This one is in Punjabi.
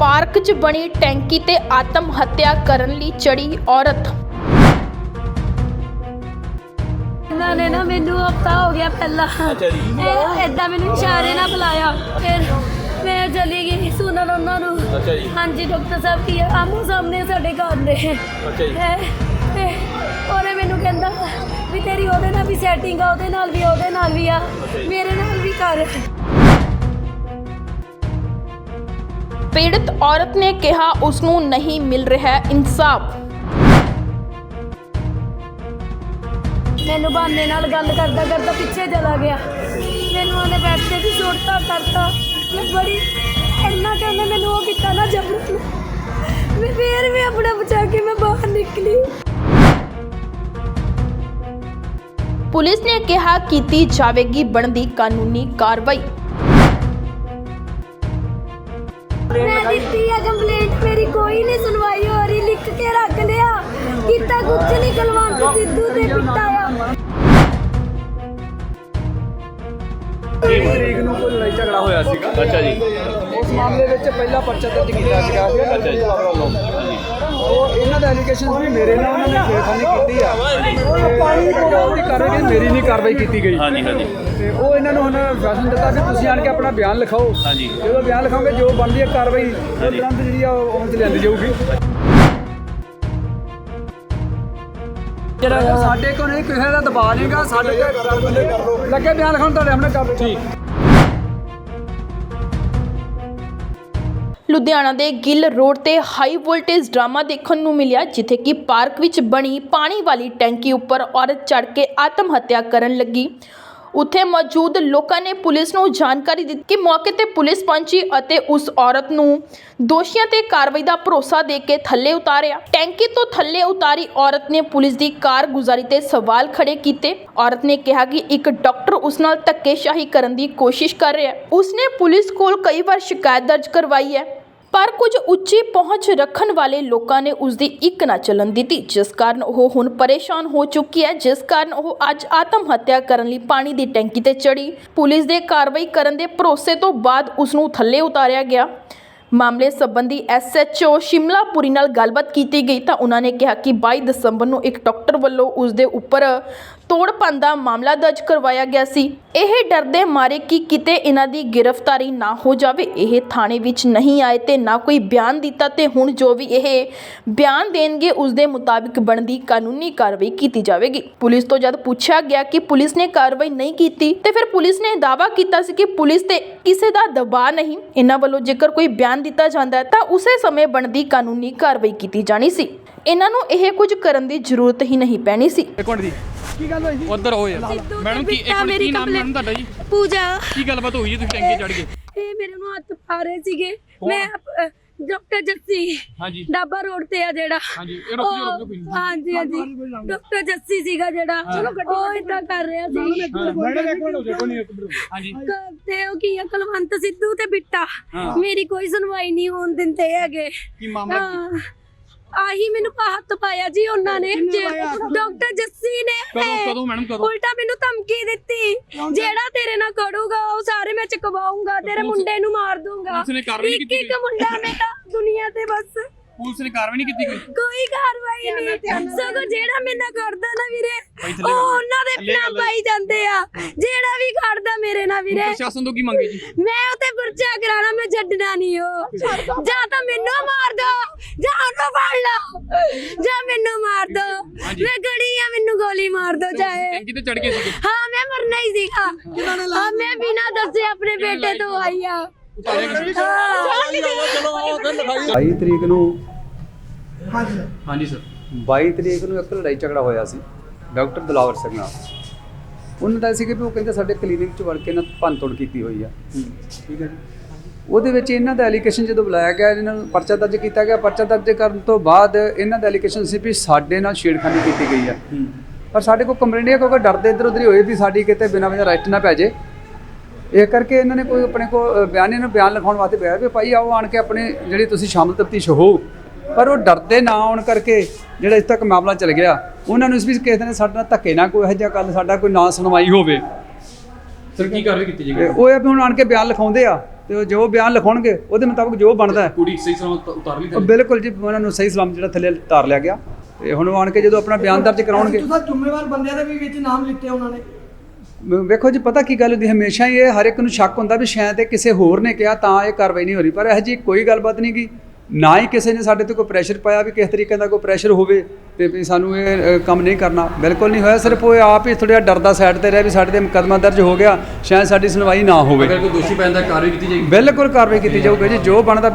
ਪਾਰਕ 'ਚ ਬਣੀ ਟੈਂਕੀ ਤੇ ਆਤਮ ਹੱਤਿਆ ਕਰਨ ਲਈ ਚੜੀ ਔਰਤ। ਇਹਨਾਂ ਨੇ ਨਾ ਮੈਨੂੰ ਹਫਤਾ ਹੋ ਗਿਆ ਪਹਿਲਾਂ। ਅੱਛਾ ਜੀ। ਇਹ ਏਦਾਂ ਮੈਨੂੰ ਇਸ਼ਾਰੇ ਨਾਲ ਬੁਲਾਇਆ। ਫਿਰ ਮੈਂ ਚਲੀ ਗਈ ਸੁਣਨ ਉਹਨਾਂ ਨੂੰ। ਅੱਛਾ ਜੀ। ਹਾਂਜੀ ਡਾਕਟਰ ਸਾਹਿਬ ਕੀ ਆਮੋ ਸਾਹਮਣੇ ਸਾਡੇ ਘਰ ਦੇ ਅੱਛਾ ਜੀ। ਤੇ ਉਹਨੇ ਮੈਨੂੰ ਕਹਿੰਦਾ ਵੀ ਤੇਰੀ ਉਹਦੇ ਨਾਲ ਵੀ ਸੈਟਿੰਗ ਆ ਉਹਦੇ ਨਾਲ ਵੀ ਉਹਦੇ ਨਾਲ ਵੀ ਆ। ਮੇਰੇ ਨਾਲ ਵੀ ਕਰ। ਪੀੜਤ ਔਰਤ ਨੇ ਕਿਹਾ ਉਸ ਨੂੰ ਨਹੀਂ ਮਿਲ ਰਿਹਾ ਇਨਸਾਫ। ਮੈਨੂੰ ਬਹਾਨੇ ਨਾਲ ਗੱਲ ਕਰਦਾ ਕਰਦਾ ਪਿੱਛੇ ਚਲਾ ਗਿਆ। ਮੈਨੂੰ ਉਹਨੇ ਬੈਠ ਕੇ ਵੀ ਸੁੱਟਤਾ ਕਰਤਾ ਮੈਂ ਬੜੀ ਇੰਨਾ ਕਿ ਉਹਨੇ ਮੈਨੂੰ ਉਹ ਕੀਤਾ ਨਾ ਜਬਰਨ ਮੈਂ ਫੇਰ ਵੀ ਆਪਣਾ ਬਚਾ ਕੇ ਮੈਂ ਬਾਹਰ ਨਿਕਲੀ। ਪੁਲਿਸ ਨੇ ਕਿਹਾ ਕੀਤੀ ਜਾਵੇਗੀ ਬਣਦੀ ਕਾਨੂੰਨੀ ਕਾਰਵਾਈ। ਮੈਂ ਦਿੱਤੀ ਆ ਕੰਪਲੇਂਟ, ਮੇਰੀ ਕੋਈ ਨਹੀਂ ਸੁਣਵਾਈ ਹੋ ਰਹੀ, ਲਿਖ ਕੇ ਰੱਖ ਲਿਆ। ਕੀਤਾ ਕੁਝ ਨਹੀਂ ਕਲਵੰਤ ਸਿੱਧੂ ਤੇ ਪਿੱਟਾਇਆ ਇੱਕ ਤਰੀਕ ਨੂੰ ਕੋਈ ਲੜਾਈ ਝਗੜਾ ਹੋਇਆ ਸੀਗਾ ਅੱਛਾ ਜੀ। ਮਾਮਲੇ ਵਿੱਚ ਪਹਿਲਾ ਪਰਚਾ ਦਰਜ ਕੀਤਾ ਸੀਗਾ। ਉਹ ਇਹਨਾਂ ਦਾ ਐਲੀਗੇਸ਼ਨ ਵੀ ਮੇਰੇ ਨਾਲ ਉਹਨਾਂ ਨੇ ਛੇੜਖਾਨੀ ਕੀਤੀ ਆ। ਪਾਣੀ ਦੀ ਕਾਰਵਾਈ ਮੇਰੀ ਨਹੀਂ ਕਾਰਵਾਈ ਕੀਤੀ ਗਈ। ਹਾਂਜੀ ਹਾਂਜੀ। ਤੇ ਉਹ ਇਹਨਾਂ ਨੂੰ ਹੁਣ ਫੈਸਲਾ ਦਿੱਤਾ ਕਿ ਤੁਸੀਂ ਆਣ ਕੇ ਆਪਣਾ ਬਿਆਨ ਲਿਖਾਓ। ਹਾਂਜੀ। ਜਦੋਂ ਬਿਆਨ ਲਿਖਾਓਗੇ ਜੋ ਬਣਦੀ ਹੈ ਕਾਰਵਾਈ ਉਹ। ਤੁਰੰਤ ਜਿਹੜੀ ਆ ਉਹ ਅਮਲ ਚ ਲਿਆਂਦੀ ਜਾਊਗੀ। ਜਿਹੜਾ ਸਾਡੇ ਕੋਲ ਨਹੀਂ ਕਿਸੇ ਦਾ ਦਬਾਅ ਨਹੀਂਗਾ ਸਾਡੇ ਤੇ ਲੱਗੇ ਬਿਆਨ ਲਿਖਾਉਣ ਤੁਹਾਡੇ ਸਾਹਮਣੇ ਕਰ ਠੀਕ। ਲੁਧਿਆਣਾ ਦੇ ਗਿੱਲ ਰੋਡ ਤੇ ਹਾਈ ਵੋਲਟੇਜ ਡਰਾਮਾ ਦੇਖਣ ਨੂੰ ਮਿਲਿਆ, ਜਿੱਥੇ ਕਿ ਪਾਰਕ ਵਿੱਚ ਬਣੀ ਪਾਣੀ ਵਾਲੀ ਟੈਂਕੀ ਉੱਪਰ ਔਰਤ ਚੜ ਕੇ ਆਤਮ ਹੱਤਿਆ ਕਰਨ ਲੱਗੀ। ਉੱਥੇ ਮੌਜੂਦ ਲੋਕਾਂ ਨੇ ਪੁਲਿਸ ਨੂੰ ਜਾਣਕਾਰੀ ਦਿੱਤੀ ਕਿ ਮੌਕੇ ਤੇ ਪੁਲਿਸ ਪਹੁੰਚੀ ਅਤੇ ਉਸ ਔਰਤ ਨੂੰ ਦੋਸ਼ੀਆਂ ਤੇ ਕਾਰਵਾਈ ਦਾ ਭਰੋਸਾ ਦੇ ਕੇ ਥੱਲੇ ਉਤਾਰਿਆ। ਟੈਂਕੀ ਤੋਂ ਥੱਲੇ ਉਤਾਰੀ ਔਰਤ ਨੇ ਪੁਲਿਸ ਦੀ ਕਾਰਗੁਜ਼ਾਰੀ ਤੇ ਸਵਾਲ ਖੜੇ ਕੀਤੇ। ਔਰਤ ਨੇ ਕਿਹਾ ਕਿ ਇੱਕ ਡਾਕਟਰ ਉਸ ਨਾਲ ਧੱਕੇਸ਼ਾਹੀ ਕਰਨ ਦੀ ਕੋਸ਼ਿਸ਼ ਕਰ ਰਿਹਾ ਹੈ। ਉਸਨੇ ਪੁਲਿਸ ਕੋਲ ਕਈ ਵਾਰ ਸ਼ਿਕਾਇਤ ਦਰਜ ਕਰਵਾਈ ਹੈ। ਪਰ ਕੁਝ ਉੱਚੀ ਪਹੁੰਚ ਰੱਖਣ ਵਾਲੇ ਲੋਕਾਂ ਨੇ ਉਸ ਦੀ ਇੱਕ ਨਾ ਚੱਲਣ ਦਿੱਤੀ, ਜਿਸ ਕਾਰਨ ਉਹ ਹੁਣ ਪਰੇਸ਼ਾਨ ਹੋ ਚੁੱਕੀ ਹੈ, ਜਿਸ ਕਾਰਨ ਉਹ ਅੱਜ ਆਤਮ ਹੱਤਿਆ ਕਰਨ ਲਈ ਪਾਣੀ ਦੀ ਟੈਂਕੀ ਤੇ ਚੜੀ ਪੁਲਿਸ ਦੇ ਕਾਰਵਾਈ ਕਰਨ ਦੇ ਭਰੋਸੇ ਤੋਂ ਬਾਅਦ ਉਸ ਨੂੰ ਥੱਲੇ ਉਤਾਰਿਆ ਗਿਆ। ਮਾਮਲੇ ਸੰਬੰਧੀ ਐਸਐਚਓ ਸ਼ਿਮਲਾਪੁਰੀ ਨਾਲ ਗੱਲਬਾਤ ਕੀਤੀ ਗਈ ਤਾਂ ਉਹਨਾਂ ਨੇ ਕਿਹਾ ਕਿ 22 ਦਸੰਬਰ ਨੂੰ ਇੱਕ ਡਾਕਟਰ ਵੱਲੋਂ ਉਸ ਦੇ ਉੱਪਰ ਤੋੜਪੰਨ ਦਾ ਮਾਮਲਾ ਦਰਜ ਕਰਵਾਇਆ ਗਿਆ ਸੀ। ਇਹ ਡਰਦੇ ਮਾਰੇ ਕਿ ਕਿਤੇ ਇਹਨਾਂ ਦੀ ਗ੍ਰਿਫਤਾਰੀ ਨਾ ਹੋ ਜਾਵੇ, ਇਹ ਥਾਣੇ ਵਿੱਚ ਨਹੀਂ ਆਏ ਤੇ ਨਾ ਕੋਈ ਬਿਆਨ ਦਿੱਤਾ ਤੇ ਹੁਣ ਜੋ ਵੀ ਇਹ ਬਿਆਨ ਦੇਣਗੇ ਉਸ ਦੇ ਮੁਤਾਬਿਕ ਬਣਦੀ ਕਾਨੂੰਨੀ ਕਾਰਵਾਈ ਕੀਤੀ ਜਾਵੇਗੀ। ਪੁਲਿਸ ਤੋਂ ਜਦ ਪੁੱਛਿਆ ਗਿਆ ਕਿ ਪੁਲਿਸ ਨੇ ਕਾਰਵਾਈ ਨਹੀਂ ਕੀਤੀ ਤੇ ਫਿਰ ਪੁਲਿਸ ਨੇ ਦਾਅਵਾ ਕੀਤਾ ਸੀ ਕਿ ਪੁਲਿਸ ਤੇ ਕਿਸੇ ਦਾ ਦਬਾਅ ਨਹੀਂ। ਇਹਨਾਂ ਵੱਲੋਂ ਜੇਕਰ ਕੋਈ ਬਿਆਨ ਦਿੱਤਾ ਜਾਂਦਾ ਹੈ ਤਾਂ ਉਸੇ ਸਮੇਂ ਬਣਦੀ ਕਾਨੂੰਨੀ ਕਾਰਵਾਈ ਕੀਤੀ ਜਾਣੀ ਸੀ। ਇਹਨਾਂ ਨੂੰ ਇਹ ਕੁਝ ਕਰਨ ਦੀ ਜ਼ਰੂਰਤ ਹੀ ਨਹੀਂ ਪੈਣੀ ਸੀ। ਇੱਕ ਮਿੰਟ ਦੀ ਕੀ ਗੱਲ ਹੋਈ ਸੀ? ਉਧਰ ਹੋ ਯਾਰ। ਸਿੱਧੂ ਮੈਡਮ ਕੀ ਇੱਕ ਮਿੰਟ ਮੇਰੀ ਕੀ ਨਾਮ ਮੈਡਮ ਤੁਹਾਡਾ ਜੀ? ਪੂਜਾ। ਕੀ ਗੱਲਬਾਤ ਹੋਈ ਜੀ? ਤੁਸੀਂ ਟੈਂਕੀ ਚੜ ਗਏ। ਇਹ ਮੇਰੇ ਨੂੰ ਹੱਥ ਸੀਗੇ। ਮੈਂ ਡਾਕਟਰ ਜੱਸੀ ਹਾਂਜੀ। ਡਾਬਾ ਰੋਡ ਤੇ ਆ ਜਿਹੜਾ। ਹਾਂਜੀ, ਇਹ ਰੁਕ ਜਾਓ, ਰੁਕ ਜਾਓ, ਕੋਈ। ਹਾਂਜੀ ਹਾਂਜੀ। ਡਾਕਟਰ ਜੱਸੀ ਸੀਗਾ ਜਿਹੜਾ। ਉਹ ਇਦਾਂ ਕਰ ਰਿਹਾ ਸੀ। ਹਾਂਜੀ। ਕ- ਤੇ ਉਹ ਕੀ ਆ ਕੁਲਵੰਤ ਸਿੱਧੂ ਤੇ ਬਿੱਟਾ। ਹਾਂ। ਮੇਰੀ ਕੋਈ ਸੁਣਵਾਈ ਨਹੀਂ ਹੋਣ ਦਿੰਦੇ ਹੈਗੇ। ਕੀ ਮਾਮਲਾ? ਹਾਂ। ਆਹੀ ਮੈਨੂੰ ਹੱਥ ਪਾਇਆ ਜੀ ਉਹਨਾਂ ਨੇ। ਡਾਕਟਰ ਜੱਸੀ ਕਦੋਂ ਕਦੋਂ ਮੈਡਮ ਕਦੋਂ ਉਲਟਾ ਮੈਨੂੰ ਧਮਕੀ ਦਿੱਤੀ। ਜਿਹੜਾ ਤੇਰੇ ਨਾਲ ਕਰੂਗਾ ਉਹ ਸਾਰੇ ਮੈਂ ਚਕਵਾਉਂਗਾ ਤੇਰੇ ਮੁੰਡੇ ਨੂੰ ਮਾਰ ਦੂੰਗਾ। ਇੱਕ ਇੱਕ ਮੁੰਡਾ ਮੇਰਾ ਦੁਨੀਆ ਤੇ ਬਸ ਪੁਲਿਸ ਨੇ ਕਾਰਵਾਈ ਨਹੀਂ ਕੀਤੀ ਕੋਈ? ਕੋਈ ਕਾਰਵਾਈ ਨਹੀਂ। ਸਗੋਂ ਜਿਹੜਾ ਮੇਰੇ ਨਾਲ ਕਰਦਾ ਨਾ ਵੀਰੇ ਉਹ। ਉਹਨਾਂ ਦੇ ਲੈ। ਪਾਈ ਜਾਂਦੇ ਆ। ਜਿਹੜਾ ਵੀ ਕਰਦਾ ਮੇਰੇ ਨਾਲ ਵੀਰੇ। ਪ੍ਰਸ਼ਾਸਨ ਤੋਂ ਕੀ ਮੰਗੇ ਜੀ? ਮੈਂ ਉਤੇ ਪਰਚਾ ਕਰਾਣਾ ਮੈਂ ਛੱਡਣਾ ਨਹੀਂ ਉਹ। ਜਾਂ ਤਾਂ ਮੈਨੂੰ ਮਾਰ ਦੋ ਜਾਂ ਉਹਨੂੰ ਫੜ ਲਓ। ਜਾਂ ਮੈਨੂੰ ਮਾਰ ਦੋ। ਮੈਂ ਗੜੀ ਆ ਮੈਨੂੰ ਗੋਲੀ ਮਾਰ ਦੋ ਚਾਹੇ। ਟੈਂਕੀ ਤੇ ਚੜ ਗਏ ਸੀਗੇ। ਹਾਂ ਮੈਂ ਮਰਨਾ ਹੀ ਸੀਗਾ। ਹਾਂ ਮੈਂ ਬਿਨਾਂ ਦੱਸੇ ਆਪਣੇ ਬੇਟੇ ਤੋਂ ਆਈ ਆ। ਸੀ। 22 ਤਰੀਕ ਨੂੰ ਹਾਂਜੀ। ਸਰ 22 ਤਰੀਕ ਨੂੰ ਇੱਕ ਲੜਾਈ ਝਗੜਾ ਹੋਇਆ ਸੀ ਡਾਕਟਰ ਦਲਾਵਰ ਸਿੰਘ ਨਾਲ। ਉਹਨਾਂ ਦਾ ਸੀ ਕਿ ਉਹ ਕਹਿੰਦੇ ਸਾਡੇ ਕਲੀਨਿਕ 'ਚ ਵੜ ਕੇ ਨਾ ਭੰਨਤੋੜ ਕੀਤੀ ਹੋਈ ਆ। ਠੀਕ ਹੈ ਜੀ। ਉਹਦੇ ਵਿੱਚ ਇਹਨਾਂ ਦਾ ਐਲੀਗੇਸ਼ਨ ਜਦੋਂ ਬੁਲਾਇਆ ਗਿਆ ਇਹਨਾਂ ਨੂੰ ਪਰਚਾ ਦਰਜ ਕੀਤਾ ਗਿਆ ਪਰਚਾ ਦਰਜ ਕਰਨ ਤੋਂ ਬਾਅਦ ਇਹਨਾਂ ਦਾ ਐਲੀਗੇਸ਼ਨ ਸੀ ਵੀ ਸਾਡੇ ਨਾਲ ਛੇੜਖਾਨੀ ਕੀਤੀ ਗਈ ਆ। ਪਰ ਸਾਡੇ ਕੋਲ ਕੰਪਲੇਂਟ ਹੈ ਕਿਉਂਕਿ ਡਰਦੇ ਇੱਧਰ ਉੱਧਰ ਹੀ ਹੋਏ ਵੀ ਸਾਡੀ ਕਿਤੇ ਬਿਨਾਂ ਵਜ੍ਹਾ ਅਰੈਸਟ ਨਾ ਪੈ ਜੇ। ਇਹ ਕਰਕੇ ਇਹਨਾਂ ਨੇ ਕੋਈ ਆਪਣੇ ਕੋਲ ਬਿਆਨ ਇਹਨਾਂ ਨੂੰ ਬਿਆਨ ਲਿਖਾਉਣ ਵਾਸਤੇ ਬਿਆ ਵੀ ਭਾਈ ਆਓ ਆਣ ਕੇ ਆਪਣੇ ਜਿਹੜੀ ਤੁਸੀਂ ਸ਼ਾਮਲ ਤਫਤੀਸ਼ ਹੋ। ਪਰ ਉਹ ਡਰਦੇ ਨਾ ਆਉਣ ਕਰਕੇ ਜਿਹੜਾ ਇਸ ਤੱਕ ਮਾਮਲਾ ਚੱਲ ਗਿਆ ਉਹਨਾਂ ਨੂੰ ਇਸ ਵੀ ਕਿਸੇ ਨੇ ਸਾਡੇ ਨਾਲ ਧੱਕੇ ਨਾ ਕੋਈ ਇਹੋ ਜਿਹਾ ਕੱਲ ਸਾਡਾ ਕੋਈ ਨਾ ਸੁਣਵਾਈ ਹੋਵੇ। ਸਰ ਕੀ ਕਾਰਵਾਈ ਕੀਤੀ ਤੇ ਉਹ ਇਹ ਵੀ ਹੁਣ ਆਣ ਕੇ ਬਿਆਨ ਲਿਖਾਉਂਦੇ ਆ ਤੇ ਉਹ ਜੋ ਬਿਆਨ ਲਿਖਾਉਣਗੇ ਉਹਦੇ ਮੁਤਾਬਕ ਜੋ ਬਣਦਾ ਹੈ। ਕੁੜੀ ਸਹੀ ਸਲਾਮਤ ਉਤਾਰ ਲਈ ਬਿਲਕੁਲ ਜੀ ਉਹਨਾਂ ਨੂੰ ਸਹੀ ਸਲਾਮ ਜਿਹੜਾ ਥੱਲੇ ਉਤਾਰ ਲਿਆ ਗਿਆ। ਤੇ ਹੁਣ ਉਹ ਆਣ ਕੇ ਜਦੋਂ ਆਪਣਾ ਬਿਆਨ ਦਰਜ ਕਰਾਉਣਗੇ। ਤੁਸੀਂ ਜ਼ਿੰਮੇਵਾਰ ਬੰਦਿਆਂ ਦੇ ਵੀ ਵਿੱਚ ਨਾਮ ਲਿੱਤੇ ਉਹਨਾਂ ਨੇ। ਵੇਖੋ ਜੀ ਪਤਾ ਕੀ ਗੱਲ ਹੁੰਦੀ ਹਮੇਸ਼ਾ ਹੀ ਇਹ ਹਰ ਇੱਕ ਨੂੰ ਸ਼ੱਕ ਹੁੰਦਾ ਵੀ ਸ਼ਾਇਦ ਇਹ ਕਿਸੇ ਹੋਰ ਨੇ ਕਿਹਾ ਤਾਂ ਇਹ ਕਾਰਵਾਈ ਨਹੀਂ ਹੋ ਰਹੀ। ਪਰ ਇਹ ਜੀ ਕੋਈ ਗੱਲਬਾਤ ਨਹੀਂ ਗੀ। ਨਾ ਹੀ ਕਿਸੇ ਨੇ ਸਾਡੇ ਤੇ ਕੋਈ ਪ੍ਰੈਸ਼ਰ ਪਾਇਆ ਵੀ ਕਿਸ ਤਰੀਕੇ ਦਾ ਕੋਈ ਪ੍ਰੈਸ਼ਰ ਹੋਵੇ ਤੇ ਵੀ ਸਾਨੂੰ ਇਹ ਕੰਮ ਨਹੀਂ ਕਰਨਾ। ਬਿਲਕੁਲ ਨਹੀਂ ਹੋਇਆ ਸਿਰਫ ਉਹ ਆਪ ਹੀ ਥੋੜ੍ਹਾ ਡਰਦਾ ਸਾਈਡ ਤੇ ਰਿਹਾ ਵੀ ਸਾਡੇ ਤੇ ਮੁਕੱਦਮਾ ਦਰਜ ਹੋ ਗਿਆ ਸ਼ਾਇਦ ਸਾਡੀ ਸੁਣਵਾਈ ਨਾ ਹੋਵੇ। ਅਗਰ ਕੋਈ ਦੋਸ਼ੀ ਪੈਂਦਾ ਕਾਰਵਾਈ ਕੀਤੀ ਜਾਏਗੀ। ਬਿਲਕੁਲ ਕਾਰਵਾਈ ਕੀਤੀ ਜਾਊਗੀ ਜੀ ਜੋ ਬਣਦਾ